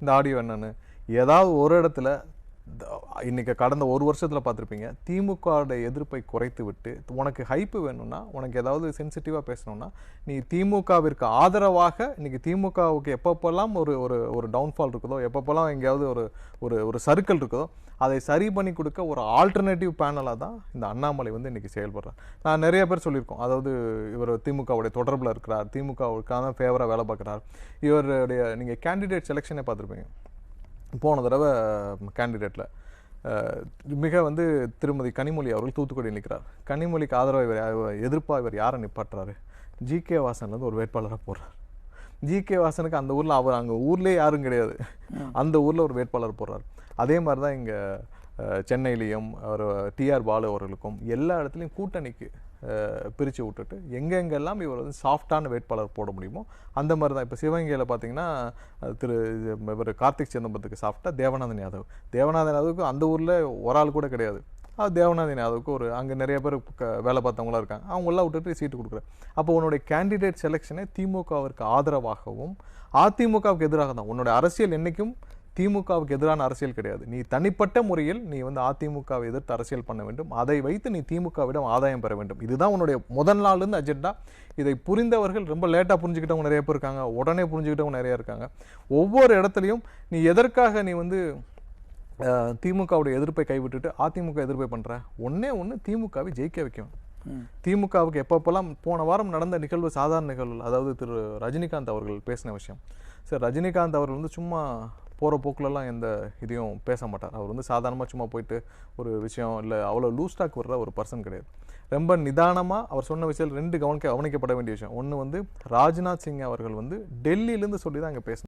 இந்த ஆடியோ என்னன்னு? ஏதாவது ஒரு இடத்துல த- கடந்த ஒரு வருஷத்தில் பார்த்துருப்பீங்க. திமுகவோட எதிர்ப்பை குறைத்து விட்டு உனக்கு ஹைப்பு வேணும்னா உனக்கு ஏதாவது சென்சிட்டிவாக பேசணும்னா நீ திமுகவிற்கு ஆதரவாக இன்னைக்கு திமுகவுக்கு எப்பப்போல்லாம் ஒரு ஒரு ஒரு டவுன்ஃபால் இருக்குதோ எப்பப்போல்லாம் எங்கேயாவது ஒரு ஒரு ஒரு சர்க்கிள் இருக்குதோ அதை சரி பண்ணி கொடுக்க ஒரு ஆல்டர்னேட்டிவ் பேனலாக தான் இந்த அண்ணாமலை வந்து இன்றைக்கி செயல்படுறார். நான் நிறைய பேர் சொல்லியிருக்கோம். அதாவது இவர் திமுகவுடைய தொடர்பில் இருக்கிறார் திமுகவுக்கான ஃபேவராக வேலை பார்க்குறார். இவருடைய நீங்கள் கேண்டிடேட் செலெக்ஷனே பார்த்துருப்பீங்க. போன தடவை கேண்டிடேட்டில் மிக வந்து திருமதி கனிமொழி அவர்கள் தூத்துக்குடி நிற்கிறார். கனிமொழிக்கு ஆதரவு இவர் யா- எதிர்ப்பா இவர் யாரை நிப்பாட்டுறாரு? ஜி கே வாசன்லேருந்து ஒரு வேட்பாளராக போடுறார். ஜி கே வாசனுக்கு அந்த ஊரில் அவர் அங்கே ஊர்லேயே யாரும் கிடையாது. அந்த ஊரில் ஒரு வேட்பாளர் போடுறார். அதே மாதிரி தான் இங்கே சென்னையிலையும் ஒரு டிஆர் பாலு அவர்களுக்கும் எல்லா இடத்துலையும் கூட்டணிக்கு பிரித்து விட்டுட்டு எங்கெங்கெல்லாம் இவர் வந்து சாஃப்டான வேட்பாளர் போட முடியுமோ அந்த மாதிரி தான் இப்போ சிவகங்கையில் பார்த்தீங்கன்னா திரு இது, இவர் கார்த்திக் சிதம்பரத்துக்கு சாஃப்டாக தேவநாதன் யாதவ். தேவநாதன் யாதவுக்கு அந்த ஊரில் ஒரு ஆள் கூட கிடையாது. அது தேவநாதன் யாதவுக்கு ஒரு அங்கே நிறைய பேர் க- வேலை பார்த்தவங்களாம் இருக்காங்க. அவங்களாம் விட்டுட்டு சீட்டு கொடுக்குறேன் அப்போ உன்னுடைய கேண்டிடேட் செலெக்ஷனே திமுகவிற்கு ஆதரவாகவும் அதிமுகவுக்கு எதிராக தான் உன்னுடைய அரசியல் என்றைக்கும் திமுகவுக்கு எதிரான அரசியல் கிடையாது. நீ தனிப்பட்ட முறையில் நீ வந்து அதிமுகவை எதிர்த்து அரசியல் பண்ண வேண்டும். அதை வைத்து நீ திமுகவிடம் ஆதாயம் பெற வேண்டும். இதுதான் உன்னுடைய முதல் நாள்ல இருந்து அஜெண்டா இதை புரிந்தவர்கள் ரொம்ப லேட்டா புரிஞ்சுக்கிட்டவங்க நிறைய பேர் இருக்காங்க. உடனே புரிஞ்சுக்கிட்டவங்க நிறைய இருக்காங்க. ஒவ்வொரு இடத்துலையும் நீ எதற்காக நீ வந்து திமுகவுடைய எதிர்ப்பை கைவிட்டுட்டு அதிமுக எதிர்ப்பை பண்ற? ஒண்ணே ஒண்ணு திமுகவை ஜெயிக்க வைக்கணும். திமுகவுக்கு எப்பப்பெல்லாம் போன வாரம் நடந்த நிகழ்வு சாதாரண நிகழ்வு அதாவது திரு ரஜினிகாந்த் அவர்கள் பேசின விஷயம். சார் ரஜினிகாந்த் அவர்கள் வந்து சும்மா போகிற போக்குலலாம் எந்த இதையும் பேச மாட்டார் அவர் வந்து சாதாரணமாக சும்மா போயிட்டு ஒரு விஷயம் இல்லை அவ்வளோ லூஸ் டாக் வர்ற ஒரு பர்சன் கிடையாது. ரொம்ப நிதானமாக அவர் சொன்ன விஷயம் ரெண்டு கவனிக்க கவனிக்கப்பட வேண்டிய விஷயம். ஒன்று வந்து ராஜ்நாத் சிங் அவர்கள் வந்து டெல்லியிலேருந்து சொல்லி தான் அங்கே பேசணும்